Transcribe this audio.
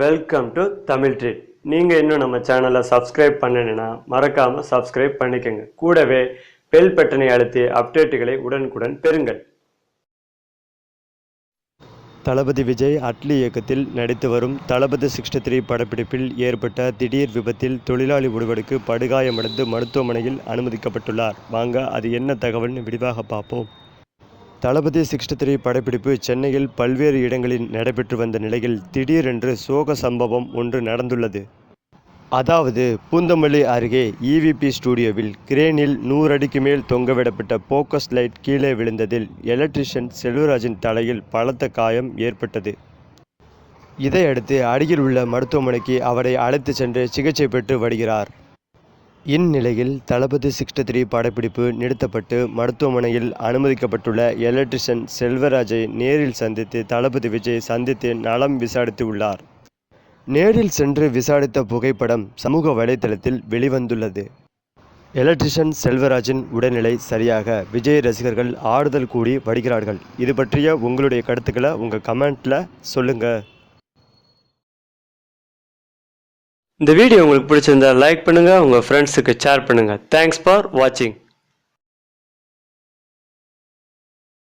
Welcome to Tamil treat நீங்கள் இன்னும் நம்ம சேனலை சப்ஸ்கிரைப் பண்ணணுன்னா மறக்காமல் சப்ஸ்கிரைப் பண்ணிக்கோங்க. கூடவே பெல் பட்டனை அழுத்தி அப்டேட்டுகளை உடனுக்குடன் பெறுங்கள். தளபதி விஜய் அட்லி இயக்கத்தில் நடித்து வரும் தளபதி சிக்ஸ்டி த்ரீ படப்பிடிப்பில் ஏற்பட்ட திடீர் விபத்தில் தொழிலாளி ஒருவருக்கு படுகாயமடைந்து மருத்துவமனையில் அனுமதிக்கப்பட்டுள்ளார். வாங்க அது என்ன தகவல்னு விரிவாக பார்ப்போம். தளபதி சிக்ஸ்டி த்ரீ படப்பிடிப்பு சென்னையில் பல்வேறு இடங்களில் நடைபெற்று வந்த நிலையில் திடீரென்று சோக சம்பவம் ஒன்று நடந்துள்ளது. அதாவது பூந்தமல்லி அருகே இவிபி ஸ்டுடியோவில் கிரேனில் நூறு அடிக்கு மேல் தொங்கவிடப்பட்ட போக்கஸ் லைட் கீழே விழுந்ததில் எலக்ட்ரிஷியன் செல்வராஜின் தலையில் பலத்த காயம் ஏற்பட்டது. இதையடுத்து அருகில் உள்ள மருத்துவமனைக்கு அவரை அழைத்து சென்று சிகிச்சை பெற்று வருகிறார். இந்நிலையில் தளபதி சிக்ஸ்டி த்ரீ படப்பிடிப்பு நிறுத்தப்பட்டு மருத்துவமனையில் அனுமதிக்கப்பட்டுள்ள எலக்ட்ரிஷன் செல்வராஜை நேரில் சந்தித்து தளபதி விஜய் சந்தித்து நலம் விசாரித்து உள்ளார். நேரில் சென்று விசாரித்த புகைப்படம் சமூக வலைதளத்தில் வெளிவந்துள்ளது. எலக்ட்ரிஷன் செல்வராஜின் உடல்நிலை சரியாக விஜய் ரசிகர்கள் ஆறுதல் கூடி வருகிறார்கள். இது பற்றிய உங்களுடைய கருத்துக்களை உங்கள் கமெண்ட்டில் சொல்லுங்கள் இந்த வீடியோ உங்களுக்கு பிடிச்சிருந்தா லைக் பண்ணுங்கள் உங்கள் ஃப்ரெண்ட்ஸுக்கு ஷேர் பண்ணுங்கள் தேங்க்ஸ் ஃபார் வாட்சிங்